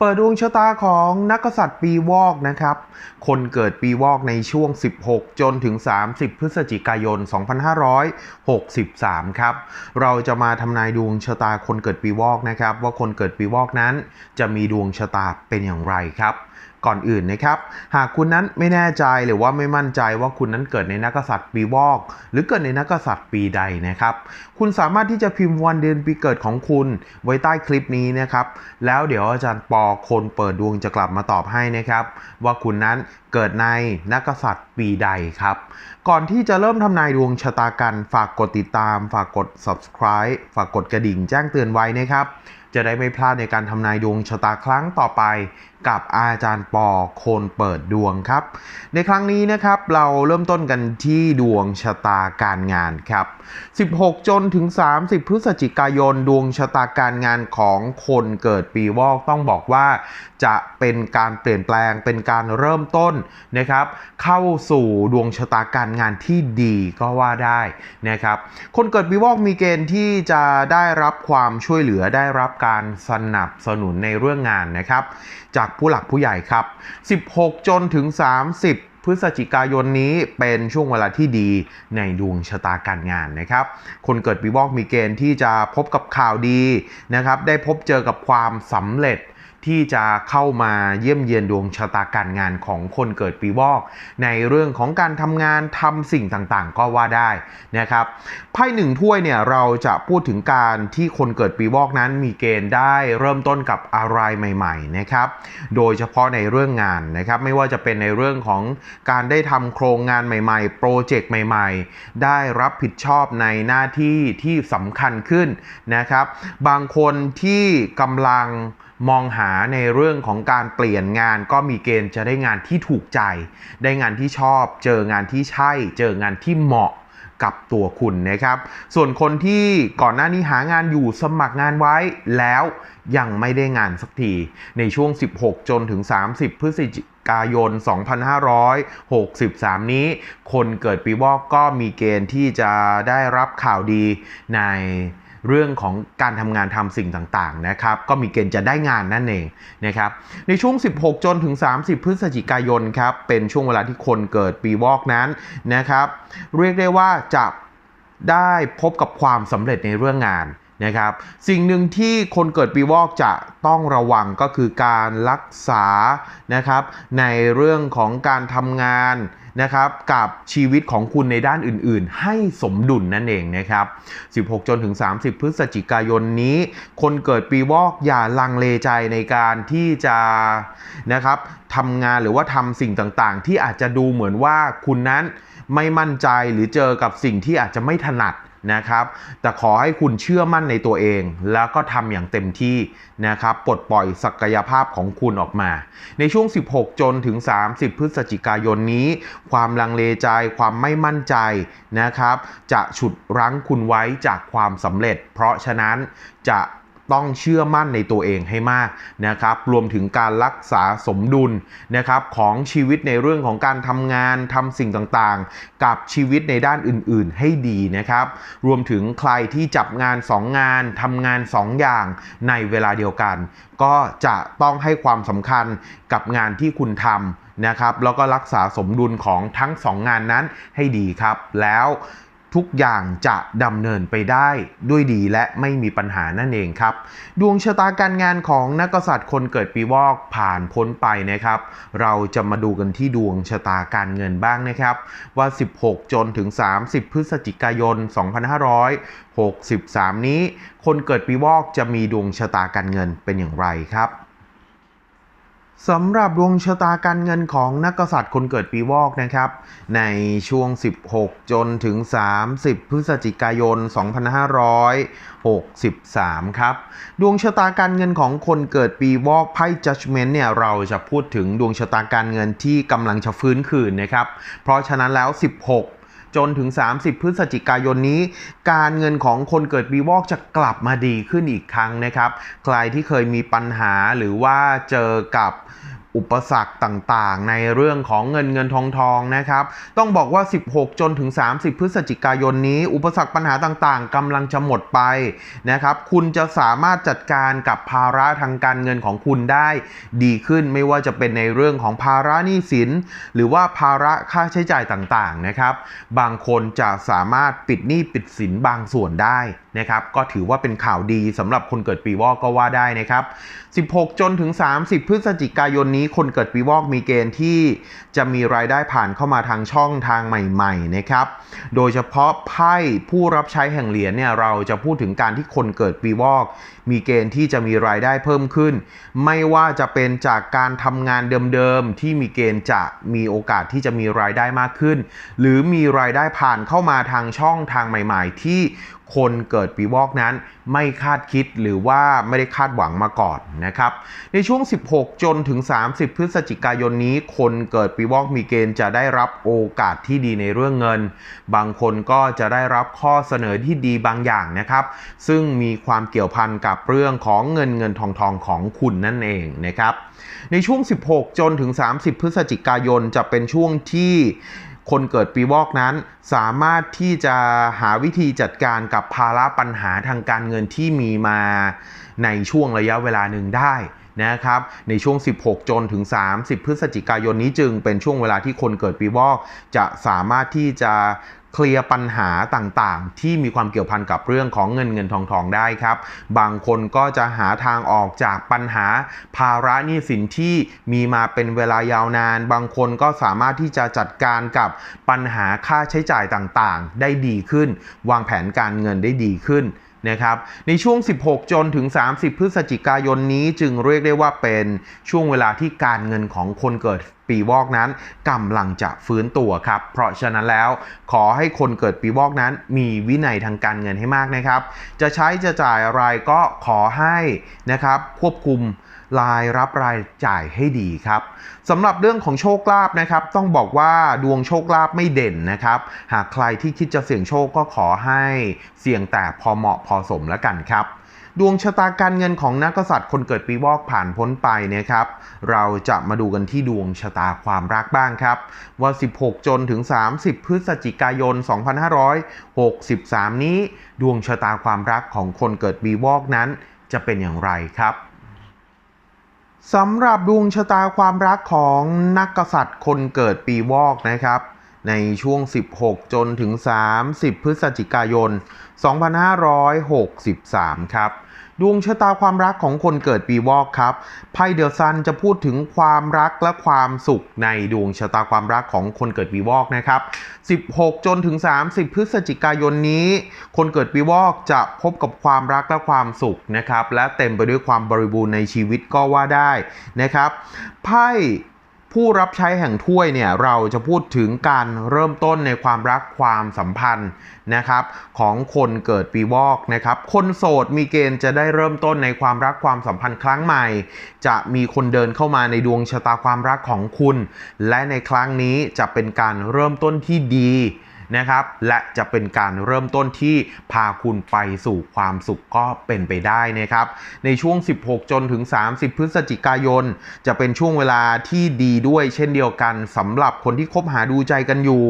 เปิดดวงชะตาของนักกษัตริย์ปีวอกนะครับ คนเกิดปีวอกในช่วง 16 จนถึง 30 พฤศจิกายน 2563 ครับ เราจะมาทำนายดวงชะตาคนเกิดปีวอกนะครับ ว่าคนเกิดปีวอกนั้นจะมีดวงชะตาเป็นอย่างไรครับ ก่อนอื่นนะครับ หากคุณนั้นไม่แน่ใจหรือว่าไม่มั่นใจว่าคุณนั้นเกิดในนักษัตริย์ปีวอก หรือเกิดในนักษัตริย์ปีใดนะครับ คุณสามารถที่จะพิมพ์วันเดือนปีเกิดของคุณไว้ใต้คลิปนี้นะครับ แล้วเดี๋ยวอาจารย์ปอคนเปิดดวงจะกลับมาตอบให้นะครับ ว่าคุณนั้นเกิดในนักกษัตริย์ปีใดครับ ก่อนที่จะเริ่มทำนายดวงชะตากัน ฝากกดติดตาม ฝากกด subscribe ฝากกดกระดิ่งแจ้งเตือนไว้นะครับ จะได้ไม่พลาดในการทำนายดวงชะตาครั้งต่อไป กับอาจารย์ปอโคนเปิดดวงครับ ในครั้งนี้นะครับเราเริ่มต้นกันที่ดวงชะตาการงานครับ 16 จนถึง 30 พฤศจิกายนดวงชะตาการงานของคนเกิดปีวอกต้องบอกว่า จะเป็นการเปลี่ยนแปลงเป็นการเริ่มต้นนะครับ เข้าสู่ดวงชะตาการงานที่ดีก็ว่าได้นะครับ คนเกิดปีวอกมีเกณฑ์ที่จะได้รับความช่วยเหลือได้รับการสนับสนุนในเรื่องงานนะครับ จากผู้หลักผู้ใหญ่ครับ 16 จนถึง 30พฤศจิกายนนี้เป็นช่วงเวลาที่ดีในดวงชะตาการงานนะครับ คนเกิดปีวอกมีเกณฑ์ที่จะพบกับข่าวดีนะครับ ได้พบเจอกับความสำเร็จ ที่จะเข้ามาเยี่ยมเยียนดวงชะตาการงานของคนเกิดปีวอก ในเรื่องของการทำงานทำสิ่งต่างๆ ก็ว่าได้นะครับไพ่หนึ่งถ้วยเนี่ยเราจะพูดถึงการที่คนเกิดปีวอกนั้นมีเกณฑ์ได้เริ่มต้นกับอะไรใหม่ๆนะครับโดยเฉพาะในเรื่องงานนะครับไม่ว่าจะเป็นในเรื่องของการได้ทำโครงงานใหม่ๆ โปรเจกต์ใหม่ๆ ได้รับผิดชอบในหน้าที่ที่สำคัญขึ้นนะครับ บางคนที่กำลัง มองหาในเรื่องของการเปลี่ยนงานก็มีเกณฑ์จะได้งานที่ถูกใจ ได้งานที่ชอบ เจองานที่ใช่ เจองานที่เหมาะกับตัวคุณนะครับ ส่วนคนที่ก่อนหน้านี้หางานอยู่สมัครงานไว้แล้วยังไม่ได้งานสักที ในช่วง 16 จนถึง 30 พฤศจิกายน 2563 นี้ คนเกิดปีวอกก็มีเกณฑ์ที่จะได้รับข่าวดีใน เรื่องของการทำงานทำสิ่งต่างๆนะครับ ก็มีเกณฑ์จะได้งานนั่นเองนะครับ ในช่วง 16 จนถึง 30 พฤศจิกายนครับ เป็นช่วงเวลาที่คนเกิดปีวอกนั้นนะครับ เรียกได้ว่าจะได้พบกับความสำเร็จในเรื่องงานนะครับ สิ่งหนึ่งที่คนเกิดปีวอกจะต้องระวังก็คือการรักษานะครับ ในเรื่องของการทำงาน นะครับกับชีวิตของคุณในด้านอื่นๆ ให้สมดุลนั่นเองนะครับ 16 จนถึง 30 พฤศจิกายนนี้ คนเกิดปีวอกอย่าลังเลใจในการที่จะนะครับทำงานหรือว่าทำสิ่งต่างๆ ที่อาจจะดูเหมือนว่าคุณนั้นไม่มั่นใจหรือเจอกับสิ่งที่อาจจะไม่ถนัด นะครับ แต่ขอให้คุณเชื่อมั่นในตัวเอง แล้วก็ทำอย่างเต็มที่นะครับ ปลดปล่อยศักยภาพของคุณออกมา ในช่วง 16 จนถึง 30 พฤศจิกายนนี้ ความลังเลใจ ความไม่มั่นใจนะครับ จะฉุดรั้งคุณไว้จากความสำเร็จ เพราะฉะนั้นจะ ต้องเชื่อมั่นในตัวเองให้มากนะครับรวมถึงการรักษาสมดุลนะครับของชีวิตในเรื่องของการทำงานทำสิ่งต่างๆ กับชีวิตในด้านอื่นๆ ให้ดีนะครับรวมถึงใครที่จับงาน 2 งานทำงาน 2 อย่างในเวลาเดียวกัน ก็จะต้องให้ความสำคัญกับงานที่คุณทำนะครับแล้วก็รักษาสมดุลของทั้ง 2 งานนั้นให้ดีครับแล้ว ทุกอย่างจะดำเนินไปได้ด้วยดีและไม่มีปัญหานั่นเองครับ ดวงชะตาการงานของนักกษัตริย์คนเกิดปีวอกผ่านพ้นไปนะครับ เราจะมาดูกันที่ดวงชะตาการเงินบ้างนะครับ ว่า 16 จนถึง 30 พฤศจิกายน 2563 นี้ คนเกิดปีวอกจะมีดวงชะตาการเงินเป็นอย่างไรครับ สำหรับดวงชะตาการเงินของนักกษัตริย์คนเกิดปีวอกนะครับ ในช่วง 16 จนถึง 30 พฤศจิกายน 2563 ครับ ดวงชะตาการเงินของคนเกิดปีวอกไพ่ Judgment เนี่ยเราจะพูดถึงดวงชะตาการเงินที่กำลังจะฟื้นคืนนะครับ เพราะฉะนั้นแล้ว 16 จนถึง 30 พฤศจิกายนนี้ การเงินของคนเกิดปีวอกจะกลับมาดีขึ้นอีกครั้งนะครับ ใครที่เคยมีปัญหาหรือว่าเจอกับ อุปสรรคต่างๆ ในเรื่องของเงินเงินทองทองนะครับ ต้องบอกว่า 16 จนถึง 30 พฤศจิกายนนี้ อุปสรรคปัญหาต่างๆกำลังจะหมดไปนะครับ คุณจะสามารถจัดการกับภาระทางการเงินของคุณได้ดีขึ้นไม่ว่าจะเป็นในเรื่องของภาระหนี้สิน หรือว่าภาระค่าใช้จ่ายต่างๆนะครับ บางคนจะสามารถปิดหนี้ปิดสินบางส่วนได้นะครับก็ถือว่าเป็นข่าวดีสำหรับคนเกิดปีวอกก็ว่าได้นะครับ 16 จนถึง 30 พฤศจิกายนนี้นี้คนเกิดปีวอกมีเกณฑ์ที่จะมีรายได้ผ่านเข้ามาทางช่องทางใหม่ๆนะครับ โดยเฉพาะไพ่ผู้รับใช้แห่งเหรียญเนี่ยเราจะพูดถึงการที่คนเกิดปีวอก มีเกณฑ์ที่จะมีรายได้เพิ่มขึ้น ไม่ว่าจะเป็นจากการทำงานเดิมๆที่มีเกณฑ์จะมีโอกาสที่จะมีรายได้มากขึ้น หรือมีรายได้ผ่านเข้ามาทางช่องทางใหม่ ๆ ที่คนเกิดปีวอกนั้นไม่คาดคิดหรือว่าไม่ได้คาดหวังมาก่อนนะครับ ในช่วง 16 จนถึง 30 พฤศจิกายนนี้ คนเกิดปีวอกมีเกณฑ์จะได้รับโอกาสที่ดีในเรื่องเงิน บางคนก็จะได้รับข้อเสนอที่ดีบางอย่างนะครับ ซึ่งมีความเกี่ยวพันกับเรื่องของเงินเงินทองทองของคุณนั่นเองนะครับ ในช่วง 16 จนถึง 30 พฤศจิกายนจะเป็นช่วงที่ คนเกิดปีวอกนั้น สามารถที่จะหาวิธีจัดการกับภาระปัญหาทางการเงินที่มีมาในช่วงระยะเวลาหนึ่งได้นะครับในช่วง 16 จนถึง 30 พฤศจิกายนนี้จึงเป็นช่วงเวลาที่คนเกิดปีวอก จะสามารถที่จะ เคลียร์ปัญหาต่างๆ ที่มีความเกี่ยวพันกับเรื่องของเงินเงินทองทองได้ครับ บางคนก็จะหาทางออกจากปัญหาภาระหนี้สินที่มีมาเป็นเวลายาวนาน บางคนก็สามารถที่จะจัดการกับปัญหาค่าใช้จ่ายต่างๆ ได้ดีขึ้น วางแผนการเงินได้ดีขึ้น นะครับในช่วง 16 จนถึง 30 พฤศจิกายนนี้จึงเรียกได้ว่าเป็นช่วงเวลาที่การเงินของคนเกิดปีวอกนั้นกำลังจะฟื้นตัวครับ เพราะฉะนั้นแล้วขอให้คนเกิดปีวอกนั้น มีวินัยทางการเงินให้มากนะครับ จะใช้จะจ่ายอะไรก็ขอให้นะครับควบคุม รายรับรายจ่ายให้ดีครับสำหรับเรื่องของโชคลาภนะครับ ต้องบอกว่าดวงโชคลาภไม่เด่นนะครับ หากใครที่คิดจะเสี่ยงโชคก็ขอให้เสี่ยงแต่พอเหมาะพอสมแล้วกันครับดวงชะตาการเงินของนักกษัตริย์คนเกิดปีวอกผ่านพ้นไปนะครับ เราจะมาดูกันที่ดวงชะตาความรักบ้างครับ ว่า 16 จนถึง 30 พฤศจิกายน 2563 นี้ ดวงชะตาความรักของคนเกิดปีวอกนั้นจะเป็นอย่างไรครับ สำหรับดวงชะตาความรักของนักกษัตริย์คนเกิดปีวอกนะครับ ในช่วง 16 จนถึง 30 พฤศจิกายน 2563 ครับ ดวงชะตาความรักของคนเกิดปีวอกครับ ไพ่เดอะซันจะพูดถึงความรักและความสุขในดวงชะตาความรักของคนเกิดปีวอกนะครับ 16 จนถึง 30 พฤศจิกายนนี้ คนเกิดปีวอกจะพบกับความรักและความสุขนะครับ และเต็มไปด้วยความบริบูรณ์ในชีวิตก็ว่าได้นะครับ ไพ่ ผู้รับใช้แห่งถ้วยเนี่ยเราจะพูดถึงการเริ่มต้นในความรักความสัมพันธ์นะครับ ของคนเกิดปีวอกนะครับ คนโสดมีเกณฑ์จะได้เริ่มต้นในความรักความสัมพันธ์ครั้งใหม่ จะมีคนเดินเข้ามาในดวงชะตาความรักของคุณ และในครั้งนี้จะเป็นการเริ่มต้นที่ดี นะครับ และจะเป็นการเริ่มต้นที่พาคุณไปสู่ความสุขก็เป็นไปได้นะครับ ในช่วง 16 จนถึง 30 พฤศจิกายน จะเป็นช่วงเวลาที่ดีด้วยเช่นเดียวกันสำหรับคนที่คบหาดูใจกันอยู่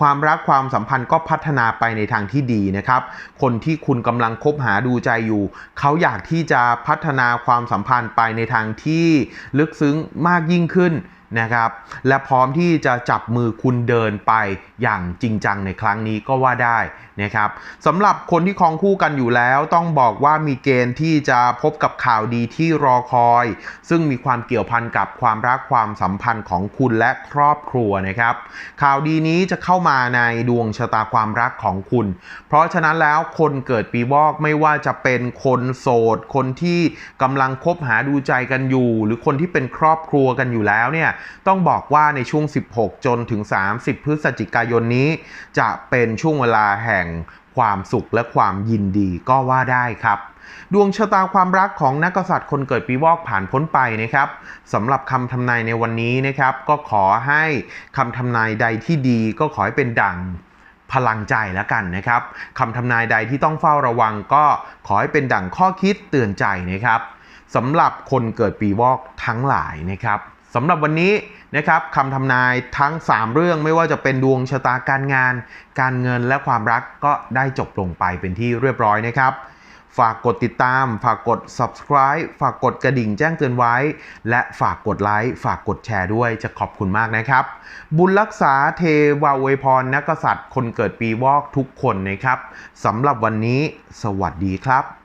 ความรักความสัมพันธ์ก็พัฒนาไปในทางที่ดีนะครับ คนที่คุณกำลังคบหาดูใจอยู่ เขาอยากที่จะพัฒนาความสัมพันธ์ไปในทางที่ลึกซึ้งมากยิ่งขึ้น นะครับ และพร้อมที่จะจับมือคุณเดินไปอย่างจริงจังในครั้งนี้ก็ว่าได้นะครับสำหรับคนที่ครองคู่กันอยู่แล้วต้องบอกว่ามีเกณฑ์ที่จะพบกับข่าวดีที่รอคอย ซึ่งมีความเกี่ยวพันกับความรักความสัมพันธ์ของคุณและครอบครัวนะครับ ข่าวดีนี้จะเข้ามาในดวงชะตาความรักของคุณ เพราะฉะนั้นแล้วคนเกิดปีวอกไม่ว่าจะเป็นคนโสด คนที่กำลังคบหาดูใจกันอยู่ หรือคนที่เป็นครอบครัวกันอยู่แล้วเนี่ยต้องบอกว่าในช่วง 16 จนถึง 30 พฤศจิกายนนี้ จะเป็นช่วงเวลาแห่งความสุขและความยินดีก็ว่าได้ครับดวงชะตาความรักของนักกษัตริย์คนเกิดปีวอกผ่านพ้นไปนะครับสำหรับคำทำนายในวันนี้นะครับ ก็ขอให้คำทำนายใดที่ดีก็ขอให้เป็นดังพลังใจแล้วกันนะครับคำทำนายใดที่ต้องเฝ้าระวังก็ขอให้เป็นดังข้อคิดเตือนใจนะครับสำหรับคนเกิดปีวอกทั้งหลายนะครับ สำหรับวันนี้นะครับคำทำนายทั้ง 3 เรื่องไม่ว่าจะเป็นดวงชะตาการงาน การเงินและความรักก็ได้จบลงไปเป็นที่เรียบร้อยนะครับ ฝากกดติดตาม ฝากกด subscribe ฝากกดกระดิ่งแจ้งเตือนไว้ และฝากกดไลค์ฝากกดแชร์ด้วยจะขอบคุณมากนะครับ บุญรักษาเทวาอวยพรนักกษัตริย์คนเกิดปีวอกทุกคนนะครับสำหรับวันนี้ สวัสดีครับ